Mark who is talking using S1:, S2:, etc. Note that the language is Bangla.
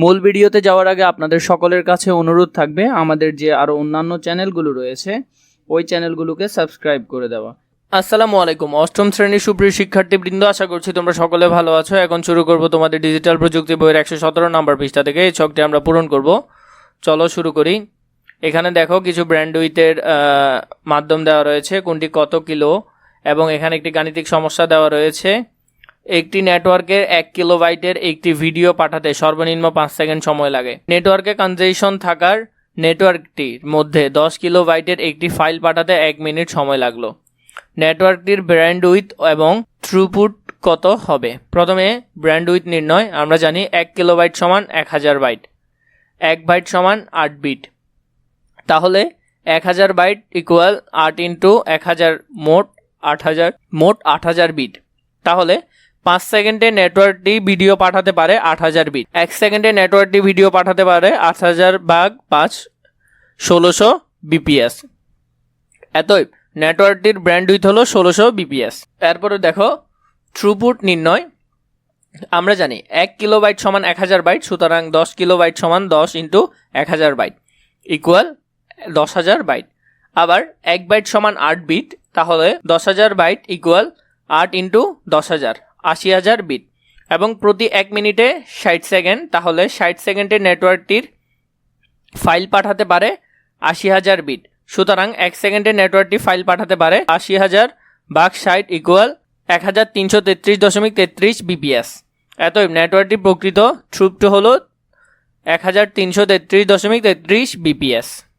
S1: মূল ভিডিওতে যাওয়ার আগে আপনাদের সকলের কাছে অনুরোধ থাকবে, আমাদের যে আরও অন্যান্য চ্যানেলগুলো রয়েছে, ওই চ্যানেলগুলোকে সাবস্ক্রাইব করে দেওয়া। আসসালামু আলাইকুম। অষ্টম শ্রেণির সুপ্রিয় শিক্ষার্থীবৃন্দ, আশা করছি তোমরা সকলে ভালো আছো। এখন শুরু করব তোমাদের ডিজিটাল প্রযুক্তি বইয়ের একশো সতেরো নম্বর পৃষ্ঠা থেকে, এই ছকটি আমরা পূরণ করব। চলো শুরু করি। এখানে দেখো কিছু ব্র্যান্ড উইথের মাধ্যম দেওয়া রয়েছে, কোনটি কত কিলো, এবং এখানে একটি গাণিতিক সমস্যা দেওয়া রয়েছে। একটি নেটওয়ার্কের এক কিলোবাইটের একটি ভিডিও পাঠাতে সর্বনিম্ন পাঁচ সেকেন্ড সময় লাগে। নেটওয়ার্কে কনজেশন থাকার নেটওয়ার্কটির মধ্যে দশ কিলোবাইটের একটি ফাইল পাঠাতে এক মিনিট সময় লাগল। নেটওয়ার্কটির ব্র্যান্ড উইথ এবং থ্রুপুট কত হবে? প্রথমে ব্র্যান্ড উইথ নির্ণয়, আমরা জানি এক কিলোবাইট সমান এক হাজার বাইট। এক বাইট সমান আট বিট। তাহলে এক হাজার বাইট ইকুয়াল আট ইন্টু এক হাজার মোট আট হাজার, মোট আট হাজার বিট। তাহলে পাঁচ সেকেন্ডে নেটওয়ার্কটি ভিডিও পাঠাতে পারে আট হাজার বিট এক সেকেন্ডে নেটওয়ার্কটি ভিডিও পাঠাতে পারে আট হাজার ভাগ পাঁচ ষোলোশো বিপিএস এতই নেটওয়ার্কটির ব্র্যান্ড উইথ হলো ষোলোশো বিপিএস এরপরে দেখো থ্রুপুট নির্ণয়। আমরা জানি, এক কিলো বাইট সমান এক হাজার বাইট সুতরাং দশ কিলো বাইট সমান দশ ইন্টু এক হাজার বাইট ইকুয়াল দশ হাজার বাইট আবার এক বাইট সমান আট বিট তাহলে দশ হাজার বাইট ইকুয়াল আট ইন্টু দশ হাজার। আশি হাজার বিট এবং প্রতি এক মিনিটে ষাট সেকেন্ড তাহলে ষাট সেকেন্ডে নেটওয়ার্কটির ফাইল পাঠাতে পারে আশি হাজার বিট সুতরাং এক সেকেন্ডে নেটওয়ার্কটি ফাইল পাঠাতে পারে আশি হাজার বাঘ ষাট ইকুয়াল এক হাজার তিনশো তেত্রিশ দশমিক তেত্রিশ বিপিএস এতই নেটওয়ার্কটি প্রকৃত থ্রুপটি হলো এক হাজার তিনশো তেত্রিশ দশমিক তেত্রিশ বিপিএস